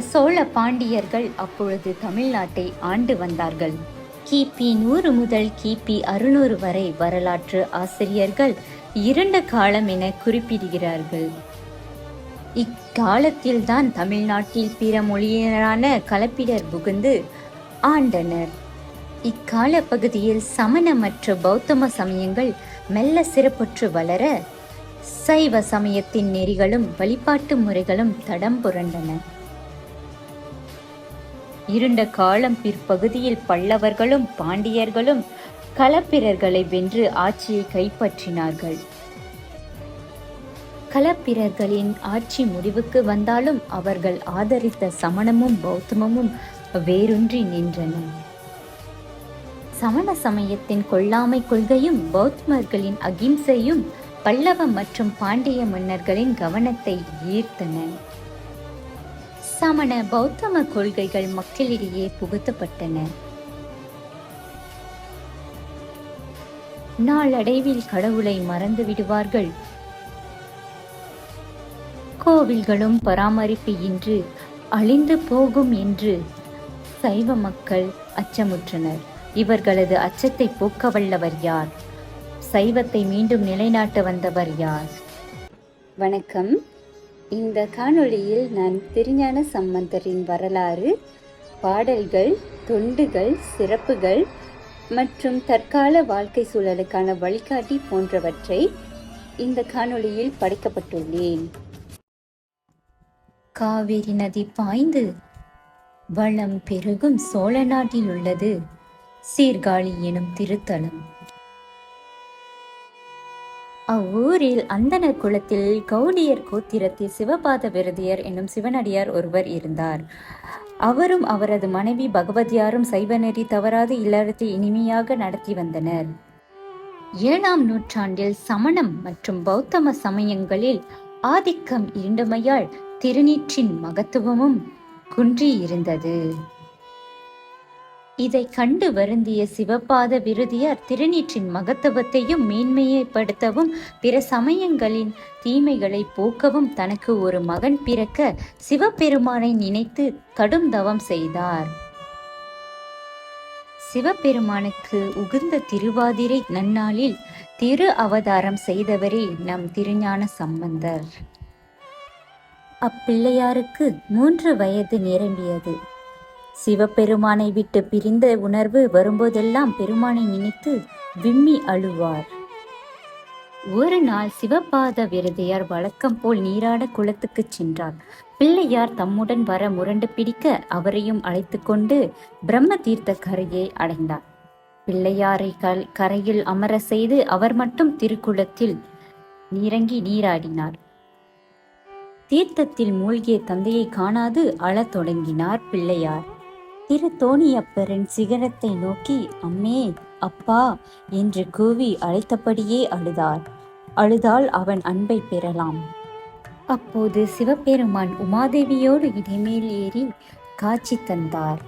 சோழ பாண்டியர்கள் அப்பொழுது தமிழ்நாட்டை ஆண்டு வந்தார்கள். கிபி நூறு முதல் கிபி அறுநூறு வரை வரலாற்று ஆசிரியர்கள் இரண்டு காலம் என குறிப்பிடுகிறார்கள். இக்காலத்தில்தான் தமிழ்நாட்டில் பிற மொழியினரான கலப்பிடர் புகுந்து ஆண்டனர். இக்கால பகுதியில் சமண மற்றும் பௌத்தம சமயங்கள் மெல்ல சிறப்புற்று வளர சைவ சமயத்தின் நெறிகளும் வழிபாட்டு முறைகளும் தடம் புரண்டன. இருண்ட காலம் பிற்பகுதியில் பல்லவர்களும் பாண்டியர்களும் களப்பிரர்களை வென்று ஆட்சியை கைப்பற்றினார்கள். களப்பிரர்களின் ஆட்சி முடிவுக்கு வந்தாலும் அவர்கள் ஆதரித்த சமணமும் பௌத்தமும் வேரூன்றி நின்றன. சமண சமயத்தின் கொல்லாமை கொள்கையும் பௌத்தமர்களின் அகிம்சையும் பல்லவ மற்றும் பாண்டிய மன்னர்களின் கவனத்தை ஈர்த்தன. சமண பௌத்தம கொள்கைகள் மக்களிடையே புகுத்தப்பட்டன. நாளடைவில் கடவுளை மறந்து விடுவார்கள். கோவில்களும் பராமரிப்பு இன்று அழிந்து போகும் என்று சைவ மக்கள் அச்சமுற்றனர். இவர்களது அச்சத்தை போக்க வல்லவர் யார்? சைவத்தை மீண்டும் நிலைநாட்ட வந்தவர் யார்? வணக்கம். இந்த காணொளியில் நான் திருஞான சம்பந்தரின் வரலாறு பாடல்கள் தொண்டுகள் சிறப்புகள் மற்றும் தற்கால வாழ்க்கை சூழலுக்கான வழிகாட்டி போன்றவற்றை இந்த காணொளியில் படைக்கப்பட்டுள்ளேன். காவிரி நதி பாய்ந்து வளம் பெருகும் சோழ நாட்டில் உள்ளது. சீர்காழி எனும் திருத்தலம். அவ்வூரில் அந்தனர் குலத்தில் கௌடியர் கோத்திரத்தில் சிவபாத விரதியர் என்னும் சிவனடியார் ஒருவர் இருந்தார். அவரும் அவரது மனைவி பகவதியாரும் சைவநெறி தவறாது இல்லறத்தை இனிமையாக நடத்தி வந்தனர். ஏழாம் நூற்றாண்டில் சமணம் மற்றும் பௌத்தம சமயங்களில் ஆதிக்கம் இருந்தமையால் திருநீற்றின் மகத்துவமும் குன்றியிருந்தது. இதை கண்டு வருந்திய சிவபாத விருதியார் திருநீற்றின் மகத்துவத்தையும் மேன்மையைப்படுத்தவும் பிற சமயங்களின் தீமைகளை போக்கவும் தனக்கு ஒரு மகன் பிறக்க சிவபெருமானை நினைத்து கடும் தவம் செய்தார். சிவபெருமானுக்கு உகுந்த திருவாதிரை நன்னாளில் திரு அவதாரம் செய்தவரே நம் திருஞான சம்பந்தர். அப்பிள்ளையாருக்கு மூன்று வயது நிரம்பியது. சிவபெருமானை விட்டு பிரிந்த உணர்வு வரும்போதெல்லாம் பெருமானை நினைத்து விம்மி அழுவார். ஒரு நாள் சிவபாத விரதையார் வழக்கம் போல் நீராட குளத்துக்கு சென்றார். பிள்ளையார் தம்முடன் வர முரண்டு பிடிக்க அவரையும் அழைத்து கொண்டு பிரம்ம தீர்த்த கரையை அடைந்தார். பிள்ளையாரை கல் கரையில் அமர செய்து அவர் மட்டும் திருக்குளத்தில் நிறங்கி நீராடினார். தீர்த்தத்தில் மூழ்கிய தந்தையை காணாது அழத் தொடங்கினார் பிள்ளையார். திரு தோணியப்பரின் சிகரத்தை நோக்கி அம்மே அப்பா என்று கூவி அழைத்தபடியே அழுதார் அழுதால் அவன் அன்பை பெறலாம். அப்போது சிவபெருமான் உமாதேவியோடு இடைமேல் ஏறி காட்சி தந்தார்.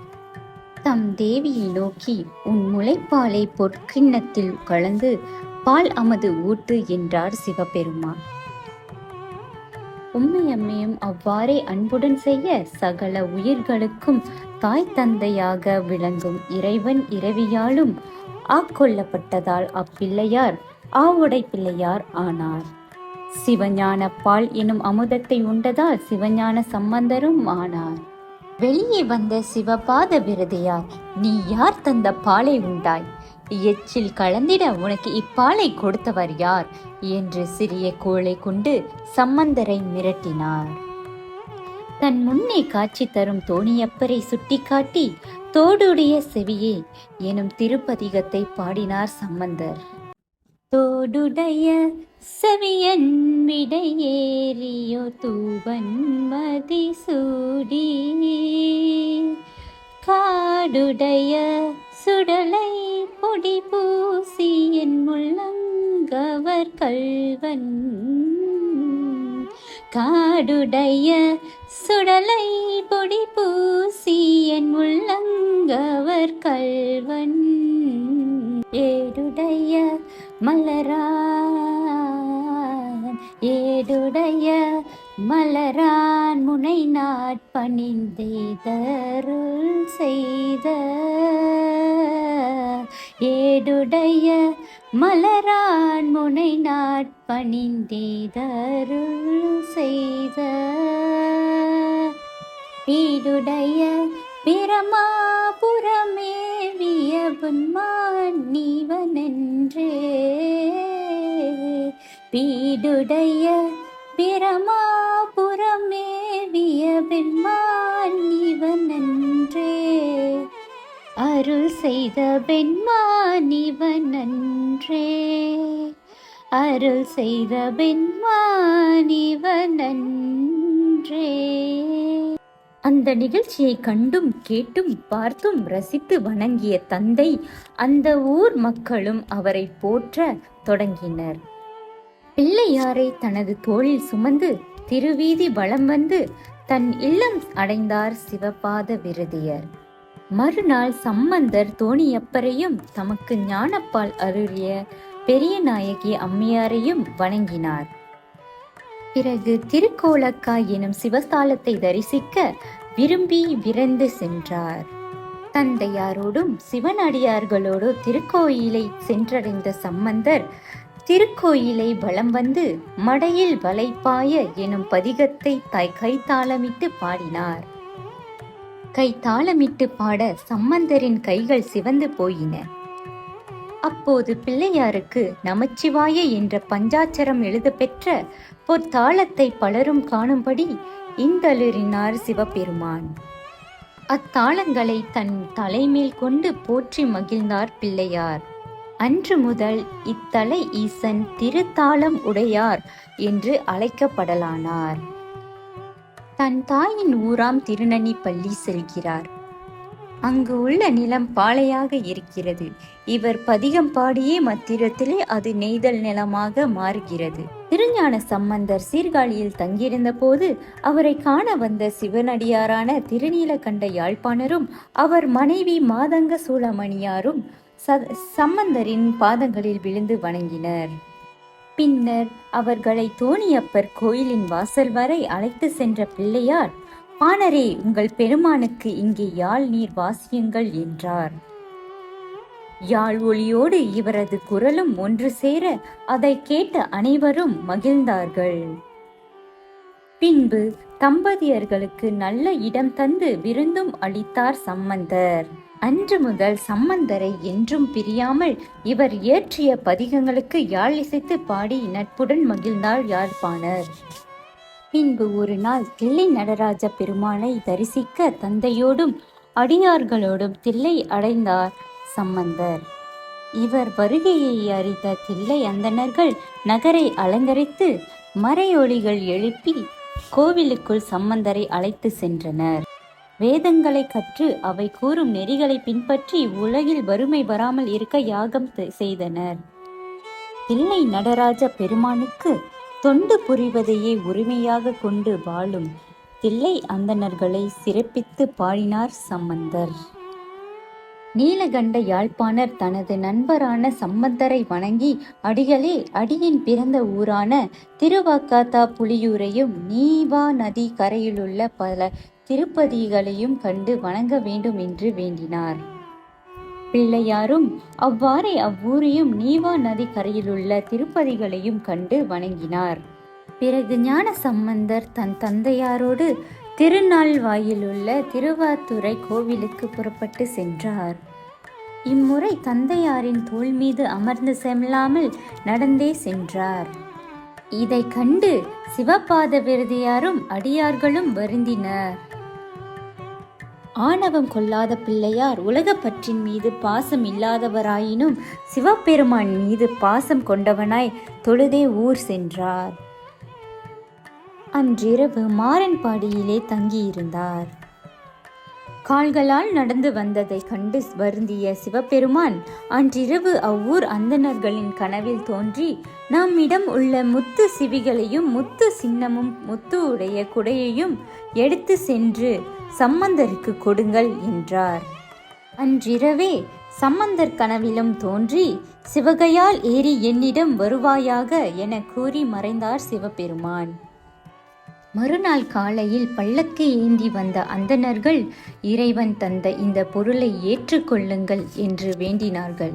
தம் தேவியை நோக்கி உன் முளைப்பாலை பொற்கிண்ணத்தில் கலந்து பால் அமது ஊட்டு என்றார் சிவபெருமான். உண்மையம்மையும் அவ்வாறே அன்புடன் செய்ய சகல உயிர்களுக்கும் தாய் தந்தையாக விளங்கும் இறைவன் இரவியாலும் ஆக்கொள்ளப்பட்டதால் அப்பிள்ளையார் ஆவுடை பிள்ளையார் ஆனார். சிவஞான பால் எனும் அமுதத்தை உண்டதால் சிவஞான சம்பந்தரும் ஆனார். வெளியே வந்த சிவபாத விருதையார் நீ யார் தந்த பாலை உண்டாய்? எச்சில் கலந்திட உனக்கு இப்பாலை கொடுத்தவர் யார்? என்று சிறிய கோளை கொண்டு சம்பந்தரை மிரட்டினார். தன் முன்னே காட்சி தரும் தோணியப்பரை சுட்டிக்காட்டி தோடுடைய செவியே எனும் திருப்பதிகத்தை பாடினார் சம்பந்தர். தோடுடைய செவியன் விடையேறியோ தூவன் மதி சூடி காடுடைய சுடலை பொடி பூசி என் முள்ளங்கவர் கல்வன் காடுடைய சுடலை பொடி பூசி என் முள்ளங்கவர் கல்வன் ஏடுடைய மலரான் ஏடுடைய மலரான் முனை நாட்பணிந்தெய்தருள் செய்த ஏடுடைய மலரான் முனை நாட்பணிந்தேதருள் செய்த. பீடுடைய பிரமாபுரமேவிய புன்மான் நீவனென்றே பீடுடைய பிரமாபுரமேவிய பெண்மான் இவனன்றே அருள் செய்த பெண்மான் நன்றே அருள் செய்த பெண்மான் நன்றே அந்த நிகழ்ச்சியை கண்டும் கேட்டும் பார்த்தும் ரசித்து வணங்கிய தந்தை அந்த ஊர் மக்களும் அவரை போற்ற தொடங்கினர். பிள்ளையாரை தனது தோளில் சுமந்து திருவீதி வலம் வந்து தன் இல்லம் அடைந்தார் சிவபாத விருதியர். மறுநாள் சம்பந்தர் தோணியப்பரையும் தமக்கு ஞானப்பால் அருளிய பெரிய நாயகி அம்மையாரையும் வணங்கினார். பிறகு திருக்கோலக்கா எனும் சிவஸ்தாலத்தை தரிசிக்க விரும்பி விரைந்து சென்றார். தந்தையாரோடும் சிவனடியார்களோடு திருக்கோயிலை சென்றடைந்த சம்பந்தர் திருக்கோயிலை வலம் வந்து மடையில் வலைப்பாய எனும் பதிகத்தை கைத்தாளமிட்டு பாடினார். கைத்தாளமிட்டு பாட சம்பந்தரின் கைகள் சிவந்து போயின. அப்போது பிள்ளையாருக்கு நமச்சிவாய என்ற பஞ்சாட்சரம் எழுதப்பெற்ற பொற்தாளத்தை பலரும் காணும்படி இந்தளிரினார் சிவபெருமான். அத்தாளங்களை தன் தலைமேல் கொண்டு போற்றி மகிழ்ந்தார் பிள்ளையார். அன்று முதல் இத்தலை ஈசன் திருத்தாளம் உடையார் என்று அழைக்கப்படலானார். தன் தாயின் ஊராம் திருநனி பள்ளி செல்கிறார். அங்கு உள்ள நிலம் பாலையாக இருக்கிறது. இவர் பதிகம் பாடியே மத்திரத்திலே அது நெய்தல் நிலமாக மாறுகிறது. திருஞான சம்பந்தர் சீர்காழியில் தங்கியிருந்த போது அவரை காண வந்த சிவனடியாரான திருநீலகண்ட யாழ்ப்பாணரும் அவர் மனைவி மாதங்க சூளமணியாரும் ச- சம்பந்தரின் பாதங்களில் விழுந்து வணங்கினர். பின்னர் அவர்களை தோணியப்பர் கோயிலின் வாசல் வரை அழைத்து சென்ற பிள்ளையார் பாணரே உங்கள் பெருமானுக்கு இங்கே யாழ் நீர் வாசியுங்கள் என்றார். யாழ் ஒளியோடு இவரது குரலும் ஒன்று சேர அதை கேட்ட அனைவரும் மகிழ்ந்தார்கள். பின்பு தம்பதியர்களுக்கு நல்ல இடம் தந்து விருந்தும் அளித்தார் சம்பந்தர். அன்று முதல் சம்பந்தரை என்றும் பிரியாமல் இவர் இயற்றிய பதிகங்களுக்கு யாழ் இசைத்து பாடி நட்புடன் மகிழ்ந்தாள் யாழ்ப்பாணர். பின்பு ஒரு நாள் தில்லை நடராஜ பெருமானை தரிசிக்க தந்தையோடும் அடியார்களோடும் தில்லை அடைந்தார் சம்பந்தர். இவர் வருகையை அறிந்த தில்லை அந்தணர்கள் நகரை அலங்கரித்து மறையொலிகள் எழுப்பி கோவிலுக்குள் சம்பந்தரை அழைத்து சென்றனர். வேதங்களை கற்று அவை கூறும் நெறிகளை பின்பற்றி உலகில் வறுமை வராமல் இருக்க யாகம் செய்தனர். தில்லை நடராஜ பெருமானுக்கு தொண்டு புரிவதையே உரிமையாக கொண்டு வாழும் தில்லை அந்தணர்களை சிறப்பித்து பாடினார் சம்பந்தர். நீலகண்ட யாழ்ப்பாணர் தனது நண்பரான சம்பந்தரை வணங்கி அடிகளே அடியின் பிறந்த ஊரான திருவாக்காத்தா புலியூரையும் நீவா நதி கரையிலுள்ள பல திருப்பதிகளையும் கண்டு வணங்க வேண்டும் என்று வேண்டினார். பிள்ளையாரும் அவ்வாறே அவ்வூரையும் நீவா நதி கரையிலுள்ள திருப்பதிகளையும் கண்டு வணங்கினார். பிறகு ஞான சம்பந்தர் தன் தந்தையாரோடு திருநாள்வாயிலுள்ள திருவாத்துறை கோவிலுக்கு புறப்பட்டு சென்றார். இம்முறை தந்தையாரின் தோள் மீது அமர்ந்து செல்லாமல் நடந்தே சென்றார். இதை கண்டு சிவபாத விருதியாரும் அடியார்களும் வருந்தினர். ஆணவம் கொள்ளாத பிள்ளையார் உலகப்பற்றின் மீது பாசம் இல்லாதவராயினும் சிவபெருமான் மீது பாசம் கொண்டவனாய் தொழுதே ஊர் சென்றார். அன்றிரவு மாறன்பாடியிலே தங்கியிருந்தார். கால்களால் நடந்து வந்ததை கண்டு வருந்திய சிவபெருமான் அன்றிரவு அவ்வூர் அந்தணர்களின் கனவில் தோன்றி நம்மிடம் உள்ள முத்து சிவிகளையும் முத்து சின்னமும் முத்து உடைய குடையையும் எடுத்து சென்று சம்பந்தருக்கு கொடுங்கள் என்றார். அன்றிரவே சம்பந்தர் கனவிலும் தோன்றி சிவகையால் ஏறி என்னிடம் வருவாயாக என கூறி மறைந்தார் சிவபெருமான். மறுநாள் காலையில் பல்லக்கு ஏந்தி வந்த அந்தணர்கள் இறைவன் தந்த இந்த பொருளை ஏற்றுக்கொள்ளுங்கள் என்று வேண்டினார்கள்.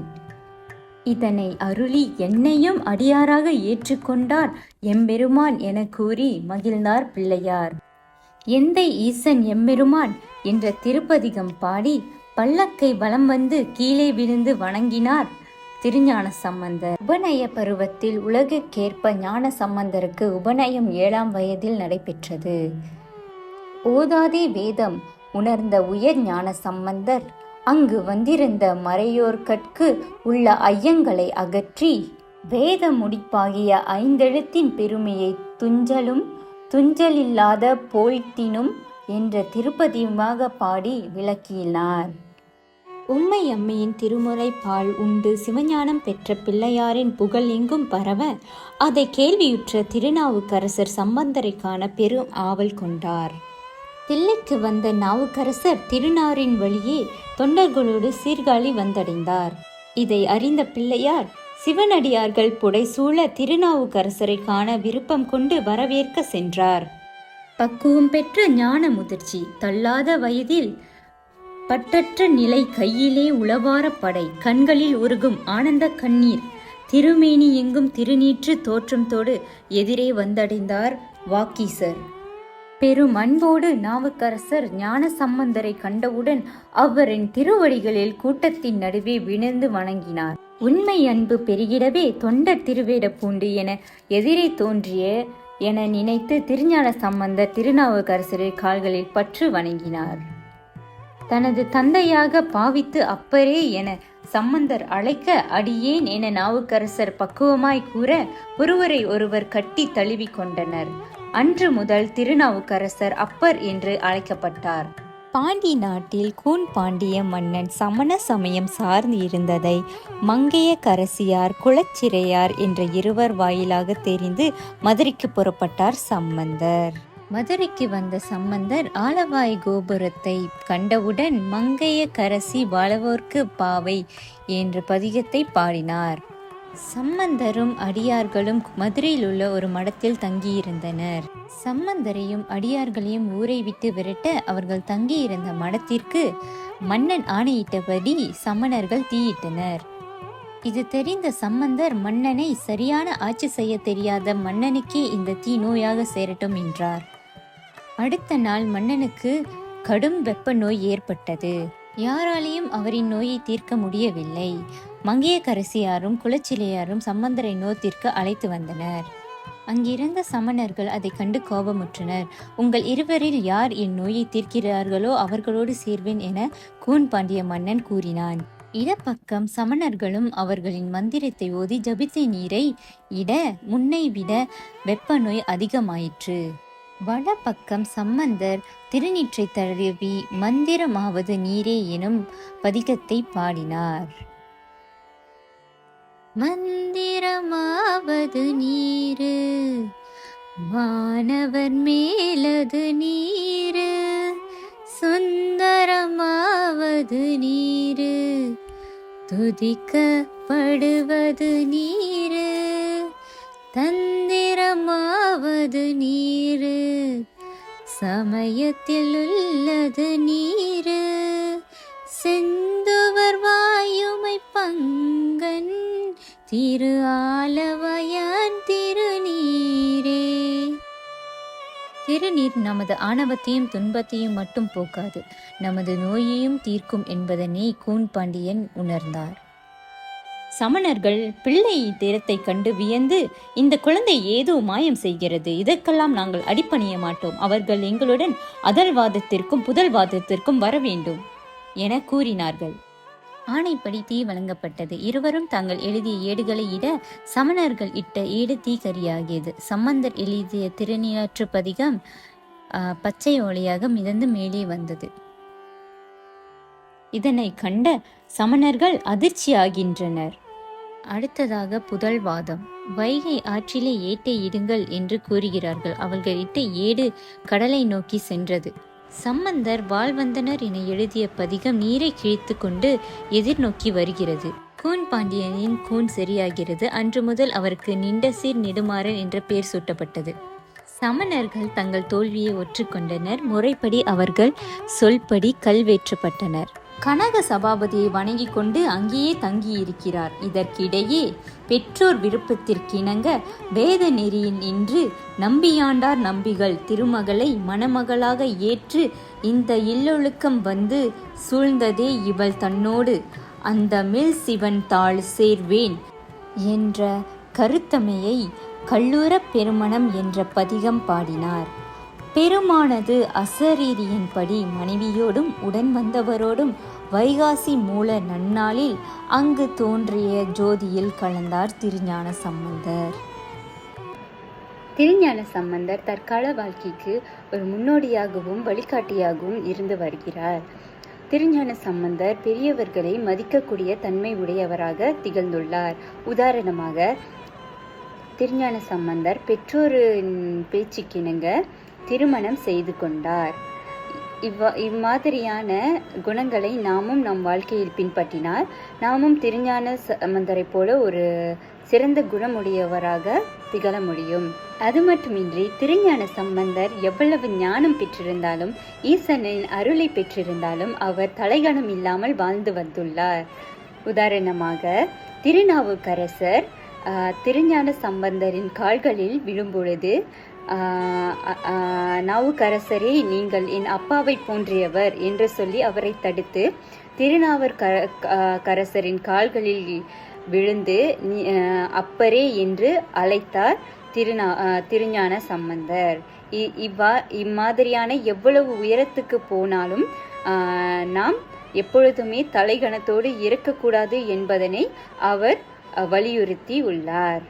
இதனை அருளி என்னையும் அடியாராக ஏற்றுக்கொண்டார் எம்பெருமான் என கூறி மகிழ்ந்தார் பிள்ளையார். எந்தை ஈசன் எம்பெருமான் என்ற திருப்பதிகம் பாடி பல்லக்கை வலம் வந்து கீழே விழுந்து வணங்கினார். திருஞான சம்பந்தர். உபநய பருவத்தில் உலகுக்கேற்ப ஞான சம்பந்தருக்கு உபநயம் ஏழாம் வயதில் நடைபெற்றது. ஓதாதே வேதம் உணர்ந்த உயர் ஞான சம்பந்தர் அங்கு வந்திருந்த மறையோர்கட்கு உள்ள ஐயங்களை அகற்றி வேத முடிப்பாகிய ஐந்தெழுத்தின் பெருமையை துஞ்சலும் துஞ்சல் இல்லாத போழ்த்தினும் என்ற திருப்பதியுமாக பாடி விளக்கினார். உம்மை அம்மையின் திருமுறை பால் உண்டு. சிவஞானம் பெற்ற பிள்ளையாரின் புகழ் எங்கும் பரவ அதை கேள்வியுற்ற திருநாவுக்கரசர் சம்பந்தரை காண பெரும் ஆவல் கொண்டார். தில்லைக்கு வந்த நாவுக்கரசர் திருநாரின் வழியே தொண்டர்களோடு சீர்காழி வந்தடைந்தார். இதை அறிந்த பிள்ளையார் சிவனடியார்கள் புடைசூழ திருநாவுக்கரசரை காண விருப்பம் கொண்டு வரவேற்க சென்றார். பக்குவம் பெற்ற ஞான முதிர்ச்சி தள்ளாத வயதில் பட்டற்ற நிலை கையிலே உளவார படை கண்களில் உருகும் ஆனந்த கண்ணீர் திருமேனி எங்கும் திருநீற்று தோற்றத்தோடு எதிரே வந்தடைந்தார் வாக்கீசர். பெரும் அன்போடு நாவுக்கரசர் ஞான சம்பந்தரை கண்டவுடன் அவரின் திருவடிகளில் கூட்டத்தின் நடுவே விழுந்து வணங்கினார். உண்மை அன்பு பெருகிடவே தொண்டர் திருவேட பூண்டு என எதிரே தோன்றிய என நினைத்து திருஞான சம்பந்தர் திருநாவுக்கரசரை கால்களில் பற்று வணங்கினார். தனது தந்தையாக பாவித்து அப்பரே என சம்பந்தர் அழைக்க அடியேன் என நாவுக்கரசர் பக்குவமாய் கூற ஒருவரை ஒருவர் கட்டி தழுவி கொண்டனர். அன்று முதல் திருநாவுக்கரசர் அப்பர் என்று அழைக்கப்பட்டார். பாண்டி நாட்டில் கூன் பாண்டிய மன்னன் சமண சமயம் சார்ந்து இருந்ததை மங்கைய கரசியார் குலச்சிறையார் என்ற இருவர் வாயிலாக தெரிந்து மதுரைக்கு புறப்பட்டார் சம்பந்தர். மதுரைக்கு வந்த சம்பந்தர் ஆலவாய் கோபுரத்தை கண்டவுடன் மங்கைய கரசி வாழவோர்க்கு பாவை என்ற பதிகத்தை பாடினார். சம்பந்தரும் அடியார்களும் மதுரையில் உள்ள ஒரு மடத்தில் தங்கியிருந்தனர். சம்பந்தரையும் அடியார்களையும் ஊரை விட்டு விரட்ட அவர்கள் தங்கியிருந்த மடத்திற்கு மன்னன் ஆணையிட்டபடி சமணர்கள் தீயிட்டனர். இது தெரிந்த சம்பந்தர் மன்னனை சரியான ஆட்சி செய்ய தெரியாத மன்னனுக்கே இந்த தீ நோயாக சேரட்டும் என்றார். அடுத்த நாள் மன்னனுக்கு கடும் வெப்ப நோய் ஏற்பட்டது. யாராலையும் அவரின் நோயை தீர்க்க முடியவில்லை. மங்கையக்கரசியாரும் குலச்சிலையாரும் சம்பந்தரை நோத்திற்கு அழைத்து வந்தனர். அங்கிருந்த சமணர்கள் அதை கண்டு கோபமுற்றனர். உங்கள் இருவரில் யார் என் நோயை தீர்க்கிறார்களோ அவர்களோடு சேர்வேன் என கூன் பாண்டிய மன்னன் கூறினான். இடப்பக்கம் சமணர்களும் அவர்களின் மந்திரத்தை ஓதி ஜபித்த நீரை இட முன்னை விட வெப்ப நோய் அதிகமாயிற்று. வடபக்கம் சம்பந்தர் திருநீற்றை தழுவி மந்திரமாவது நீரே எனும் பதிகத்தை பாடினார். மந்திரமாவது நீரு. மாணவர் மேலது நீரு. சுந்தரமாவது நீரு. துதிக்கப்படுவது நீரு. தந்திரமாவது நீரு. சமயத்தில் உள்ளது நீரு. செஞ்ச செந்துவர் வாயுமை பங்கன் திரு ஆலவயன் திருநீரே. திருநீர் நமது ஆணவத்தையும் துன்பத்தையும் மட்டும் போக்காது நமது நோயையும் தீர்க்கும் என்பதனை கூன் பாண்டியன் உணர்ந்தார். சமணர்கள் பிள்ளை திறத்தை கண்டு வியந்து இந்த குழந்தை ஏதோ மாயம் செய்கிறது இதற்கெல்லாம் நாங்கள் அடிப்பணிய மாட்டோம் அவர்கள் எங்களுடன் அதல்வாதத்திற்கும் புதல்வாதத்திற்கும் வர வேண்டும் என கூறினார்கள். ஆணைப்படி தீ வழங்கப்பட்டது. இருவரும் தாங்கள் எழுதிய ஏடுகளை இட சமணர்கள் இட்ட ஏடு தீக்கரியாகியது. சம்பந்தர் எழுதிய திருநீற்று பதிகம் பச்சை ஓலையாக மிதந்து மேலே வந்தது. இதனை கண்ட சமணர்கள் அதிர்ச்சியாகின்றனர். அடுத்ததாக புதல்வாதம். வைகை ஆற்றிலே ஏட்டை இடுங்கள் என்று கூறுகிறார்கள். அவர்கள் இட்ட ஏடு கடலை நோக்கி சென்றது. சம்பந்தர் வாழ்வந்தனர் என எழுதிய பதிகம் நீரை கிழித்து கொண்டு எதிர்நோக்கி வருகிறது. கூன் பாண்டியனின் கூன் சரியாகிறது அன்று முதல் அவருக்கு நிண்டசீர் நெடுமாறன் என்ற பெயர் சூட்டப்பட்டது. சமணர்கள் தங்கள் தோல்வியை ஒற்றுக்கொண்டனர். முறைப்படி அவர்கள் சொல்படி கல்வேற்றப்பட்டனர். கனக சபாபதியை வணங்கி கொண்டு அங்கேயே தங்கியிருக்கிறார். இதற்கிடையே பெற்றோர் விருப்பத்திற்கிணங்க வேத நெறியில் நின்று நம்பியாண்டார் நம்பிகள் திருமகளை மணமகளாக ஏற்று இந்த இல்லொழுக்கம் வந்து சூழ்ந்ததே இவள் தன்னோடு. அந்த மில் சிவன் தாள் சேர்வேன் என்ற கருத்தமையை கல்லூரப் பெருமணம் என்ற பதிகம் பாடினார். பெருமானது அசரீரியின்படி மனைவியோடும் உடன் வந்தவரோடும் வைகாசி மூல நன்னாளில் அங்கு தோன்றிய ஜோதியில் கலந்தார் திருஞான சம்பந்தர். திருஞான சம்பந்தர் தற்கால வாழ்க்கைக்கு ஒரு முன்னோடியாகவும் வழிகாட்டியாகவும் இருந்து வருகிறார். திருஞான சம்பந்தர் பெரியவர்களை மதிக்கக்கூடிய தன்மை உடையவராக திகழ்ந்துள்ளார். உதாரணமாக திருஞான சம்பந்தர் பெற்றோரின் பேச்சுக்கிணங்க திருமணம் செய்து கொண்டார். இவ்வா இம்மாதிரியான குணங்களை நாமும் நம் வாழ்க்கையில் பின்பற்றினால் நாமும் திருஞான சம்பந்தரைப் போல ஒரு சிறந்த குணமுடையவராக திகழ முடியும். அது மட்டுமின்றி திருஞான சம்பந்தர் எவ்வளவு ஞானம் பெற்றிருந்தாலும் ஈசனின் அருளை பெற்றிருந்தாலும் அவர் தலைகணம் இல்லாமல் வாழ்ந்து வந்துள்ளார். உதாரணமாக திருநாவுக்கரசர் திருஞான சம்பந்தரின் கால்களில் விழும்பொழுது நாவுக்கரசரே நீங்கள் என் அப்பாவை போன்றியவர் என்று சொல்லி அவரை தடுத்து திருநாவர் கரசரின் கால்களில் விழுந்து அப்பரே என்று அழைத்தார் திருநா திருஞான சம்பந்தர். இ- இவ்வா இம்மாதிரியான எவ்வளவு உயரத்துக்கு போனாலும் நாம் எப்பொழுதுமே தலைகணத்தோடு இருக்கக்கூடாது என்பதனை அவர் வலியுறுத்தி உள்ளார்.